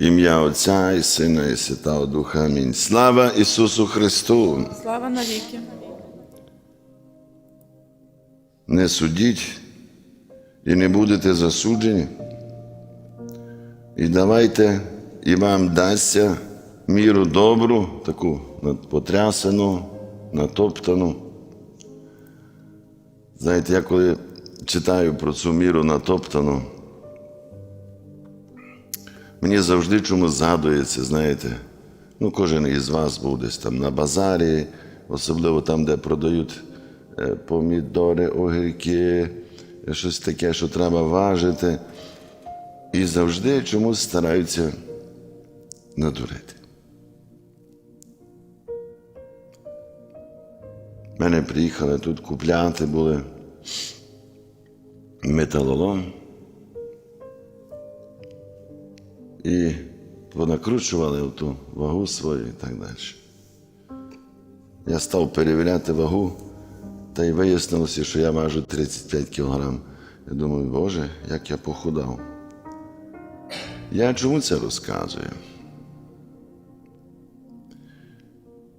Ім'я Отця і Сина, і Святого Духа. Амінь. Слава Ісусу Христу! Слава навіки. Не судіть і не будете засуджені. І давайте і вам дасться міру добру, таку потрясену, натоптану. Знаєте, я коли читаю про цю міру натоптану, мені завжди чомусь згадується, знаєте, ну кожен із вас був десь там на базарі, особливо там, де продають е, помідори, огірки, щось таке, що треба важити. І завжди чомусь стараються надурити. Мене приїхали тут купляти були металолом. І понакручували ту вагу свою і так далі. Я став перевіряти вагу, та й вияснилося, що я важу 35 кілограм. Я думаю, Боже, як я похудав. Я чому це розказую?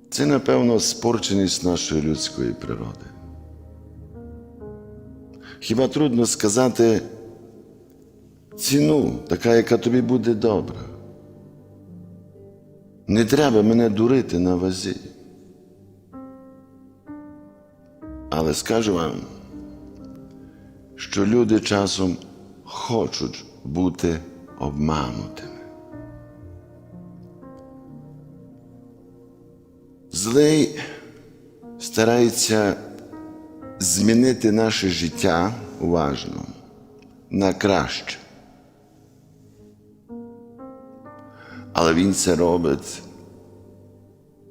Це, напевно, спорченість нашої людської природи. Хіба трудно сказати ціну, така, яка тобі буде добра? Не треба мене дурити на вазі. Але скажу вам, що люди часом хочуть бути обманутими. Злий старається змінити наше життя уважно на краще. Але він це робить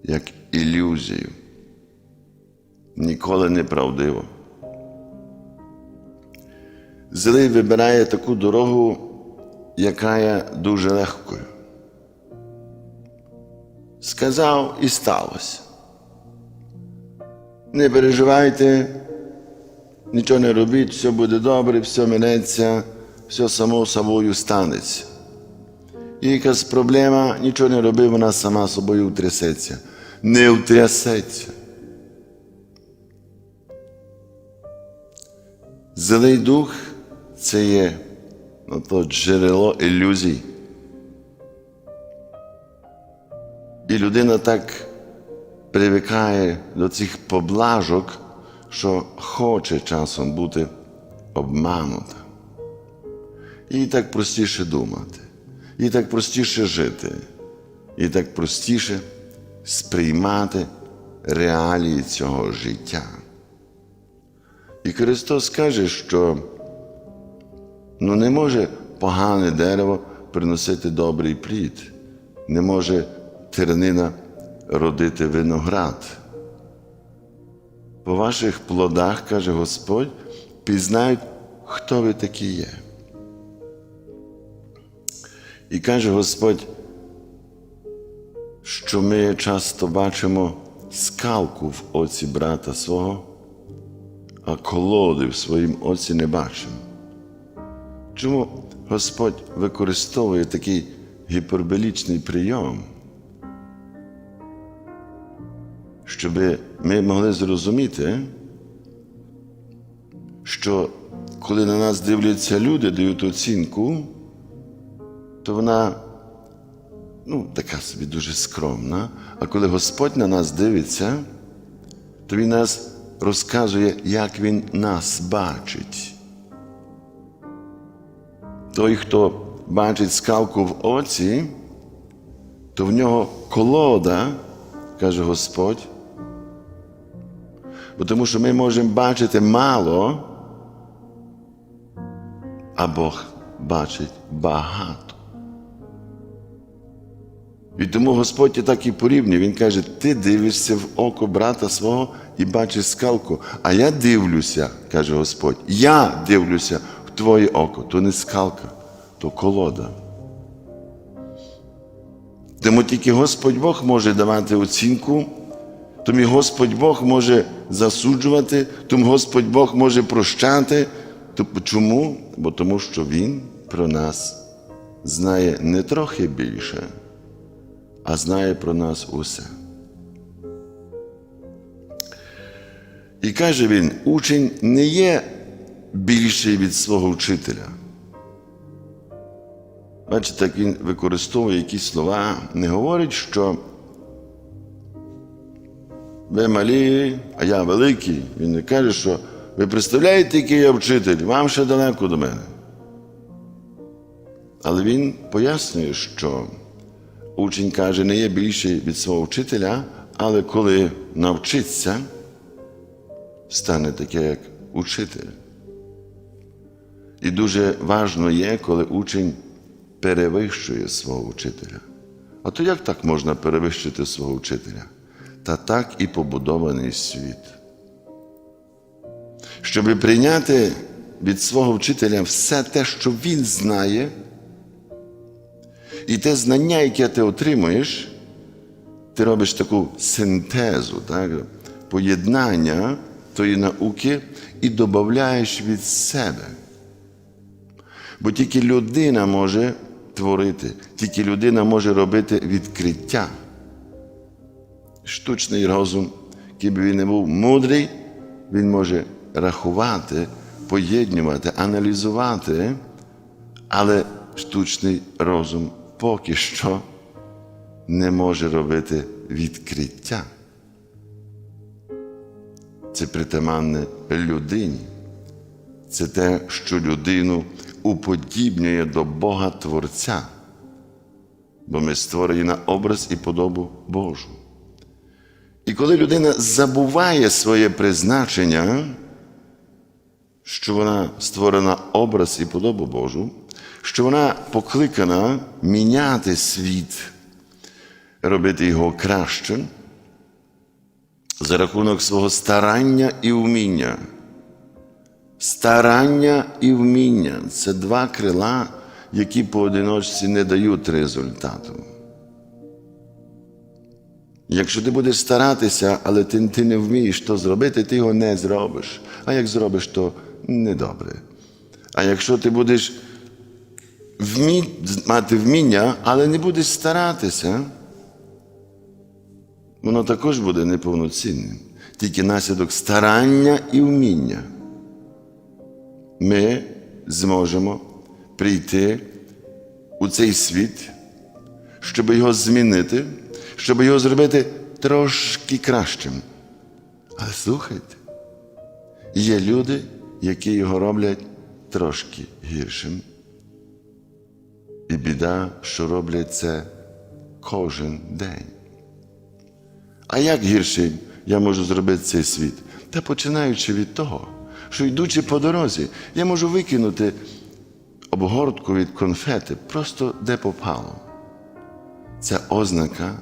як ілюзію, ніколи не правдиво. Злий вибирає таку дорогу, яка є дуже легкою. Сказав і сталося. Не переживайте, нічого не робіть, все буде добре, все минеться, все само собою станеться. Є якась проблема, нічого не роби, вона сама собою втрясеться. Не втрясеться. Злий дух це є ну, то джерело ілюзій. І людина так привикає до цих поблажок, що хоче часом бути обманута. Їй так простіше думати, їй так простіше жити, їй так простіше сприймати реалії цього життя. І Христос каже, що ну, не може погане дерево приносити добрий плід, не може тернина родити виноград. По ваших плодах, каже Господь, пізнають, хто ви такі є. І каже Господь, що ми часто бачимо скалку в оці брата свого, а колоди в своїм оці не бачимо. Чому Господь використовує такий гіперболічний прийом? Щоб ми могли зрозуміти, що коли на нас дивляться люди, дають оцінку, то вона ну, така собі дуже скромна. А коли Господь на нас дивиться, то Він нас розказує, як Він нас бачить. Той, хто бачить скалку в оці, то в нього колода, каже Господь. Бо тому що ми можемо бачити мало, а Бог бачить багато. І тому Господь і так і порівнює. Він каже: ти дивишся в око брата свого і бачиш скалку. А я дивлюся, каже Господь, я дивлюся в твоє око. То не скалка, то колода. Тому тільки Господь Бог може давати оцінку, тому Господь Бог може засуджувати, тому Господь Бог може прощати. Чому? Бо тому що Він про нас знає не трохи більше, а знає про нас усе. І каже він: учень не є більший від свого вчителя. Бачите, як він використовує якісь слова, не говорить, що ви малі, а я великий. Він не каже, що ви представляєте, який я вчитель, вам ще далеко до мене. Але він пояснює, що учень каже, не є більший від свого вчителя, але коли навчиться, стане таке, як учитель. І дуже важно є, коли учень перевищує свого вчителя. А то як так можна перевищити свого вчителя? Та так і побудований світ. Щоб прийняти від свого вчителя все те, що він знає, і те знання, яке ти отримуєш, ти робиш таку синтезу, так? поєднання тої науки і додаєш від себе. Бо тільки людина може творити, тільки людина може робити відкриття. Штучний розум, який би він не був мудрий, він може рахувати, поєднувати, аналізувати, але штучний розум поки що не може робити відкриття. Це притаманне людині. Це те, що людину уподібнює до Бога Творця, бо ми створені на образ і подобу Божу. І коли людина забуває своє призначення, що вона створена образ і подобу Божу, що вона покликана міняти світ, робити його кращим за рахунок свого старання і вміння. Старання і вміння це два крила, які поодиночці не дають результату. Якщо ти будеш старатися, але ти, ти не вмієш то зробити, ти його не зробиш. А як зробиш, то недобре. А якщо ти будеш вмі... мати вміння, але не будеш старатися, воно також буде неповноцінним. Тільки наслідок старання і вміння. Ми зможемо прийти у цей світ, щоб його змінити, щоб його зробити трошки кращим. Але слухайте, є люди, які його роблять трошки гіршим. І біда, що роблять це кожен день. А як гірше я можу зробити цей світ? Та починаючи від того, що йдучи по дорозі, я можу викинути обгортку від конфети просто де попало. Це ознака,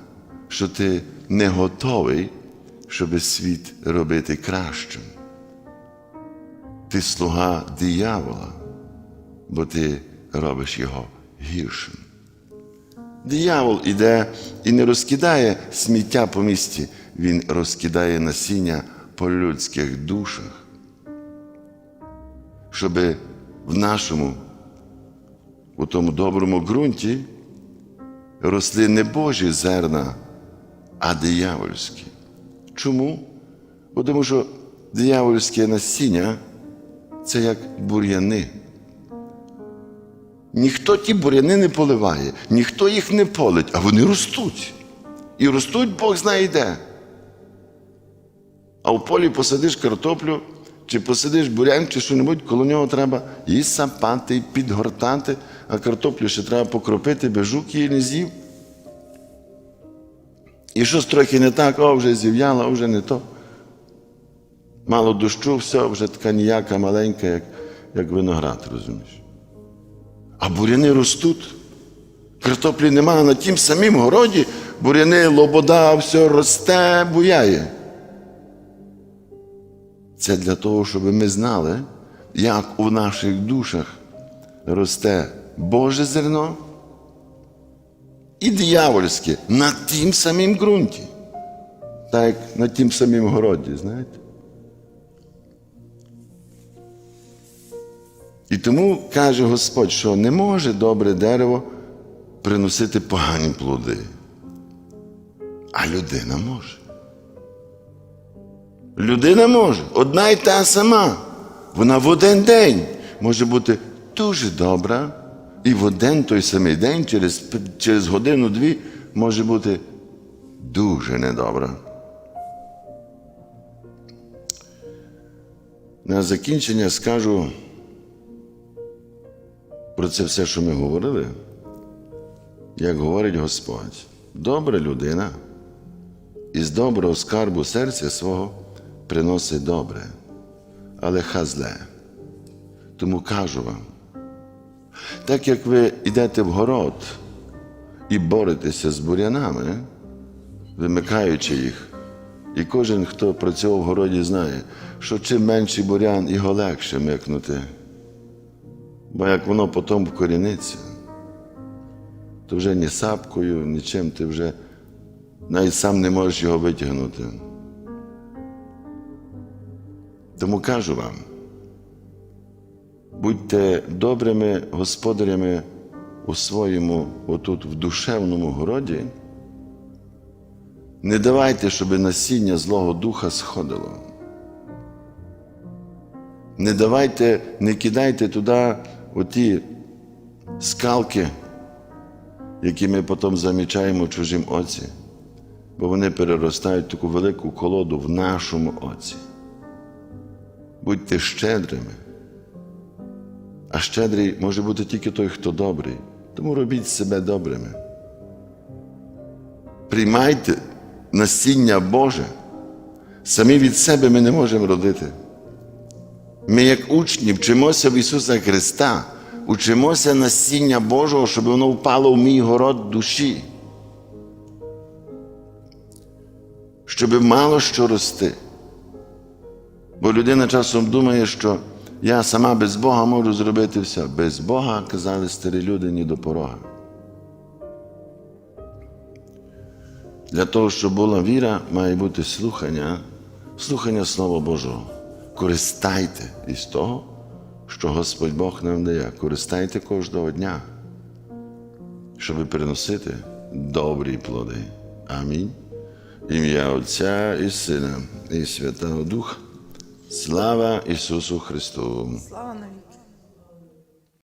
що ти не готовий, щоб світ робити кращим. Ти слуга диявола, бо ти робиш його гіршим. Диявол іде і не розкидає сміття по місті, він розкидає насіння по людських душах, щоб в нашому, у тому доброму ґрунті росли не Божі зерна, а диявольські. Чому? Бо тому що диявольське насіння це як бур'яни. Ніхто ті буряни не поливає, ніхто їх не полить, а вони ростуть. І ростуть Бог знає де. А в полі посадиш картоплю, чи посадиш бурян, чи що-небудь, коло нього треба і сапати, і підгортати, а картоплю ще треба покропити, бо жук її не з'їв. І щось трохи не так, о, вже зів'яла, о, вже не то. Мало дощу, все, вже така ніяка маленька, як, як виноград, розумієш. А буряни ростуть. Картоплі немає на тім самім городі, буряни, лобода, все росте, буяє. Це для того, щоб ми знали, як у наших душах росте Боже зерно і диявольське на тім самім ґрунті, так як на тім самім городі, знаєте? І тому каже Господь, що не може добре дерево приносити погані плоди. А людина може. Людина може, одна й та сама. Вона в один день може бути дуже добра, і в один той самий день, через, через годину-дві, може бути дуже недобра. На закінчення скажу про це все, що ми говорили, як говорить Господь. Добра людина із доброго скарбу серця свого приносить добре, але ха зле. Тому кажу вам, так як ви йдете в город і боретеся з бурянами, вимикаючи їх, і кожен, хто працював в городі, знає, що чим менший бурян, його легше микнути. Бо як воно потім вкоріниться, то вже ні сапкою, нічим ти вже навіть сам не можеш його витягнути. Тому кажу вам, будьте добрими господарями у своєму, отут, в душевному городі. Не давайте, щоб насіння Злого Духа сходило. Не давайте, не кидайте туди оті скалки, які ми потім замічаємо в чужім оці, бо вони переростають таку велику колоду в нашому оці. Будьте щедрими. А щедрий може бути тільки той, хто добрий. Тому робіть себе добрими. Приймайте насіння Боже. Самі від себе ми не можемо родити. Ми, як учні, вчимося в Ісуса Христа, учимося насіння Божого, щоб воно впало в мій город душі. Щоб мало що рости. Бо людина часом думає, що я сама без Бога можу зробити все. Без Бога, казали старі люди, ні до порога. Для того, щоб була віра, має бути слухання, слухання Слова Божого. Користайте із того, що Господь Бог нам дає. Користайте кожного дня, щоб приносити добрі плоди. Амінь. Ім'я Отця і Сина, і Святого Духа. Слава Ісусу Христу! Слава.